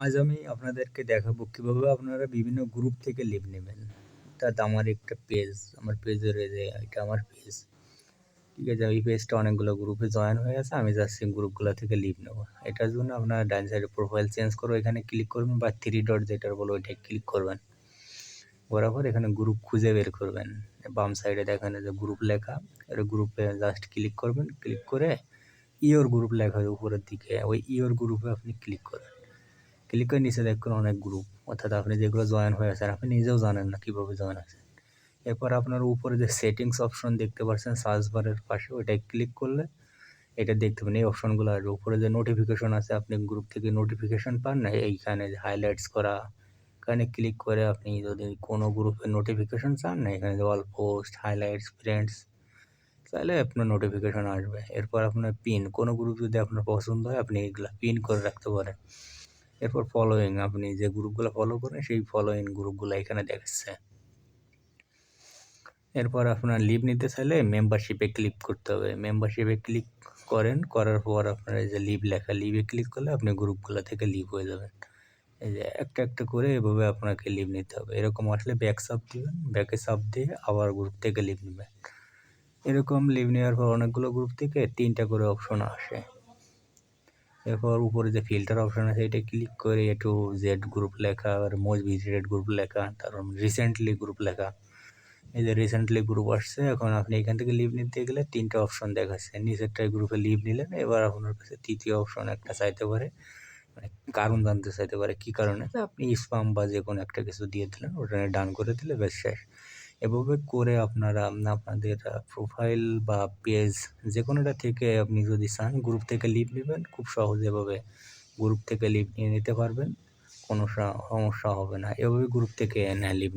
আজ আমি আপনাদেরকে দেখাবো কীভাবে আপনারা বিভিন্ন গ্রুপ থেকে লিভ নেবেন। অর্থাৎ আমার একটা পেজ আমার পেজের এই যে এটা আমার পেজ ঠিক আছে, এই পেজটা অনেকগুলো গ্রুপে জয়েন হয়ে গেছে, আমি জাস্ট সেই গ্রুপগুলো থেকে লিভ নেব। এটার জন্য আপনারা ডান সাইডে প্রোফাইল চেঞ্জ করব এখানে ক্লিক করবেন বা থ্রি ডট যেটার বলো ওইটাই ক্লিক করবেন। পর এখানে গ্রুপ খুঁজে বের করবেন। বাম সাইডে দেখেন যে গ্রুপ লেখা, এর গ্রুপে জাস্ট ক্লিক করবেন ক্লিক করে ইওর গ্রুপ লেখা উপরের দিকে, ওই ইওর গ্রুপে আপনি ক্লিক করবেন। ক্লিক করে নিচে দেখুন অনেক গ্রুপ অর্থাৎ আপনি যেগুলো জয়েন হয়ে আছেন, আপনি নিজেও জানেন না কীভাবে জয়েন আছেন। এরপর আপনার উপরে যে সেটিংস অপশন দেখতে পাচ্ছেন সার্চ বারের পাশে, ওইটায় ক্লিক করলে এটা দেখতে পাবেন, এই অপশনগুলো আর উপরে যে নোটিফিকেশন আছে, আপনি গ্রুপ থেকে নোটিফিকেশন পান না, এইখানে হাইলাইটস করা, এখানে ক্লিক করে আপনি যদি কোনো গ্রুপের নোটিফিকেশন চান না, এখানে অল পোস্ট হাইলাইটস ফ্রেন্ডস তাহলে আপনার নোটিফিকেশন আসবে। এরপর আপনার পিন কোনো গ্রুপ যদি আপনার পছন্দ হয়, আপনি এগুলো পিন করে রাখতে পারেন। এরপর ফলোয়িং আপনি যে গ্রুপগুলো ফলো করেন, সেই ফলোয়িং গ্রুপগুলো এখানে দেখাচ্ছে। এরপর আপনার লিভ নিতে চাইলে মেম্বারশিপে ক্লিক করতে হবে। মেম্বারশিপে ক্লিক করেন, করার পর আপনার এই যে লিভ লেখা লিভে ক্লিক করলে আপনি গ্রুপগুলো থেকে লিভ হয়ে যাবেন। এই যে একটা একটা করে এভাবে আপনাকে লিভ নিতে হবে। এরকম আসলে ব্যাক সাপ দিবেন ব্যাকে সাপ দিয়ে আবার গ্রুপ থেকে লিভ নেবেন। এরকম লিভ নেওয়ার পর অনেকগুলো গ্রুপ থেকে তিনটা করে অপশন আসে। এরপর উপরে যে ফিল্টার অপশন আছে, এটা ক্লিক করে একটু জেড গ্রুপ লেখা, আর মোস্ট ভিজিটেড গ্রুপ লেখা, তারপর রিসেন্টলি গ্রুপ লেখা। এই যে রিসেন্টলি গ্রুপ আসছে, এখন আপনি এখান থেকে লিভ নিতে গেলে তিনটা অপশন দেখাচ্ছে। নিচেরটাই গ্রুপে লিভ নিলেন, এবার আপনার কাছে তৃতীয় অপশন একটা চাইতে পারে। মানে কারণ জানতে চাইতে পারে, কী কারণে? আপনি স্পাম বা যে কোনো একটা কিছু দিয়ে দিলেন, ওটা ডান করে দিলে বেশ শেষ। এভাবে করে আপনারা আপনাদের প্রোফাইল বা পেজ যে কোনোটা থেকে আপনি যদি চান গ্রুপ থেকে লিভ নেবেন, খুব সহজে এভাবে গ্রুপ থেকে লিভ নিয়ে নিতে পারবেন। কোনো সমস্যা হবে না। এভাবে গ্রুপ থেকে লিভ